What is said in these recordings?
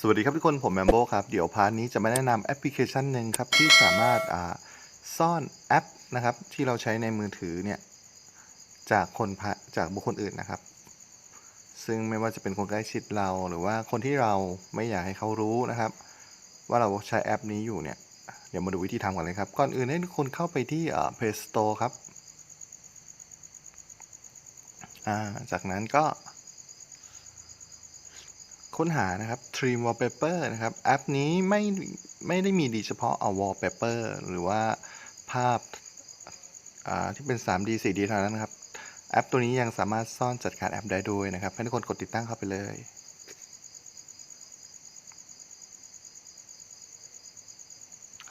สวัสดีครับทุกคนผมแมมโบครับ เดี๋ยวพาร์ทนี้จะมาแนะนำแอปพลิเคชันหนึ่งครับ ที่สามารถซ่อนแอปนะครับ ที่เราใช้ในมือถือเนี่ย จากคนจากบุคคลอื่นนะครับ ซึ่งไม่ว่าจะเป็นคนใกล้ชิดเราหรือว่าคนที่เราไม่อยากให้เขารู้นะครับ ว่าเราใช้แอปนี้อยู่เนี่ยเดี๋ยวมาดูวิธีทำกันเลยครับ ก่อนอื่นให้ทุกคนเข้าไปที่อ่า Play Store ครับจากนั้นก็ ค้นหานะครับ Dream Wallpaper นะครับ แอปนี้ไม่ไม่ได้มีดีเฉพาะเอา Wallpaper หรือว่าภาพที่เป็น 3D 4D เท่านั้นนะครับ แอปตัวนี้ยังสามารถซ่อนจัดการแอปได้ด้วยนะครับ ให้ทุกคนกดติดตั้งเข้าไปเลย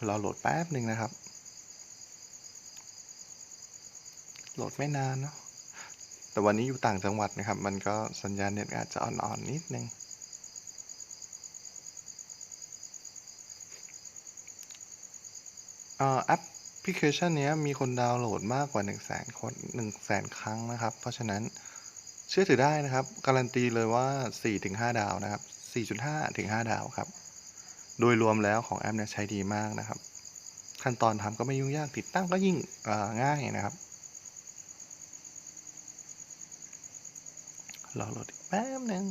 รอโหลดแป๊บหนึ่งนะครับ โหลดไม่นานเนาะแต่วันนี้อยู่ต่างจังหวัดนะครับ มันก็สัญญาณเน็ตอาจจะอ่อนๆนิดนึง เอ่อ แอปพลิเคชันนี้มีคนดาวน์โหลดมากกว่า 1 0 0 0 0แสนคน1 0 0 0 0 0ครั้งนะครับ เพราะฉะนั้นเชื่อถือได้นะครับ การันตีเลยว่า 4-5 ดาวนะครับ 4.5 ถึง 5 ดาวครับ โดยรวมแล้วของแอปเนี่ยใช้ดีมากนะครับ ขั้นตอนทำก็ไม่ยุ่งยากติดตั้งก็ยิ่งง่ายนะครับรอโหลดอีกแป๊บหนึ่ง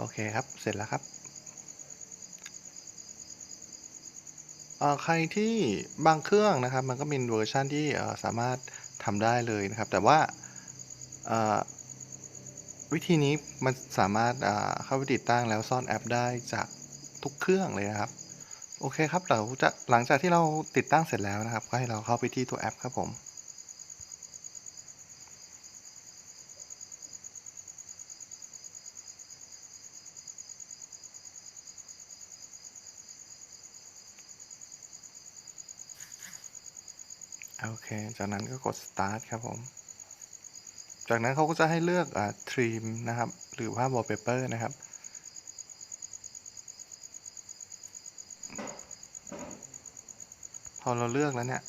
โอเคครับ เสร็จแล้วครับอ่อใครที่บางเครื่องนะครับ มันก็มีเวอร์ชันที่สามารถทำได้เลยนะครับ แต่ว่าอ่อวิธีนี้มันสามารถอ่าเข้าไปติดตั้งแล้วซ่อนแอปได้จากทุกเครื่องเลยนะครับ โอเคครับเราจะหลังจากที่เราติดตั้งเสร็จแล้วนะครับ ก็ให้เราเข้าไปที่ตัวแอปครับผม โอเค จากนั้นก็กด start ครับผม จากนั้นเขาก็จะให้เลือกอ่า trim นะครับ หรือว่า wallpaper นะครับ พอเราเลือกแล้วเนี่ย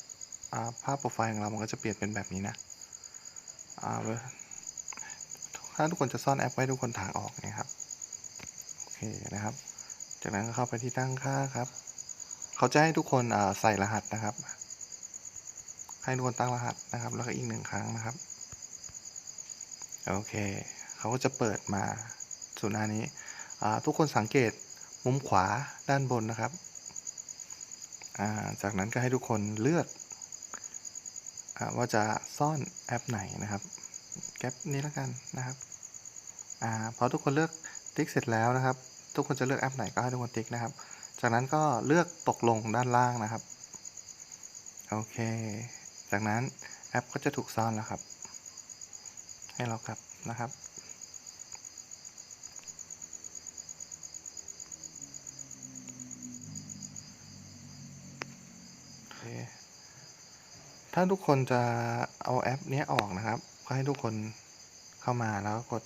ภาพโปรไฟล์ของเรามันก็จะเปลี่ยนเป็นแบบนี้นะถ้าทุกคนจะซ่อนแอปไว้ทุกคนถางออกนะครับ โอเคนะครับ จากนั้นก็เข้าไปที่ตั้งค่าครับ เขาจะให้ทุกคนใส่รหัสนะครับ ให้ทุกคนตั้งรหัสนะครับ แล้วก็อีกหนึ่งครั้งนะครับ โอเค เขาก็จะเปิดมาสู่หน้านี้ทุกคนสังเกตมุมขวาด้านบนนะครับาจากนั้นก็ให้ทุกคนเลือกอว่าจะซ่อนแอปไหนนะครับแอปนี้แล้วกันนะครับอพอทุกคนเลือกติ๊กเสร็จแล้วนะครับ ทุกคนจะเลือกแอปไหนก็ให้ทุกคนติ๊กนะครับ จากนั้นก็เลือกตกลงด้านล่างนะครับ โอเค จากนั้นแอปก็จะถูกซ่อนแล้วครับ ให้เรากลับนะครับ ถ้าทุกคนจะเอาแอปนี้ออกนะครับ ก็ให้ทุกคนเข้ามาแล้วก็กด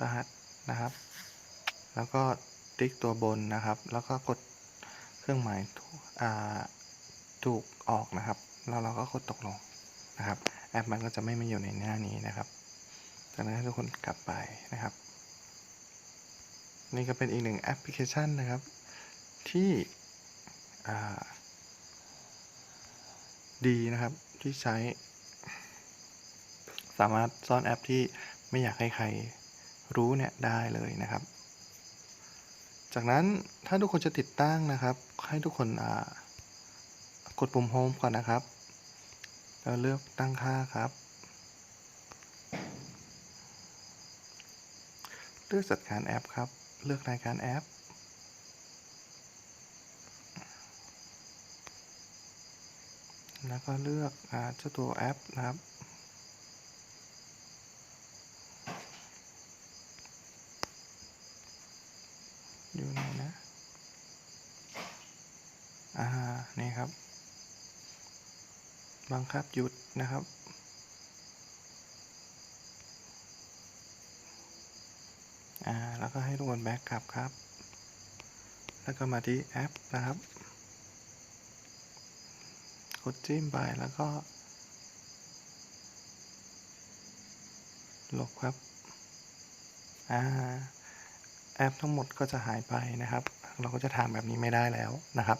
รหัสนะครับ แล้วก็ติ๊กตัวบนนะครับ แล้วก็กดเครื่องหมายถูกออกนะครับ แล้วเราก็กดตกลงนะครับ แอปมันก็จะไม่มาอยู่ในหน้านี้นะครับจากนั้นให้ทุกคนกลับไปนะครับ นี่ก็เป็นอีกหนึ่งแอปพลิเคชันนะครับ ที่ดีนะครับที่ใช้ สามารถซ่อนแอปที่ไม่อยากให้ใครรู้เนี่ยได้เลยนะครับ จากนั้นถ้าทุกคนจะติดตั้งนะครับ ให้ทุกคนอ่า กดปุ่มโฮมก่อนนะครับ แล้วเลือกตั้งค่าครับ เลือกจัดการแอปครับ เลือกรายการแอป แล้วก็เลือกเจ้าตัวแอปนะครับอยู่ไหนนะ อ่า นี่ครับ บังคับหยุดนะครับ อ่า แล้วก็ให้ทุกคนแบ็กกลับครับ แล้วก็มาที่แอปนะครับ กดจิ้มไปแล้วก็ ลบครับ อ่า แอปทั้งหมดก็จะหายไปนะครับ เราก็จะทางแบบนี้ไม่ได้แล้วนะครับ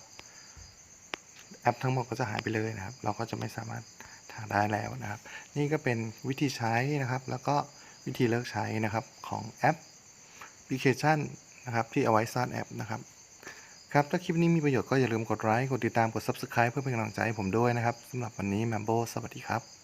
แอปทั้งหมดก็จะหายไปเลยนะครับ เราก็จะไม่สามารถทางได้แล้วนะครับ นี่ก็เป็นวิธีใช้นะครับ แล้วก็วิธีเลิกใช้นะครับของแอปพลิเคชันนะครับที่เอาไว้ซ่อนแอปนะครับครับ ถ้าคลิปนี้มีประโยชน์ก็อย่าลืมกดไลค์ กดติดตาม กด Subscribe เพื่อเป็นกำลังใจให้ผมด้วยนะครับสำหรับวันนี้แมมโบสวัสดีครับ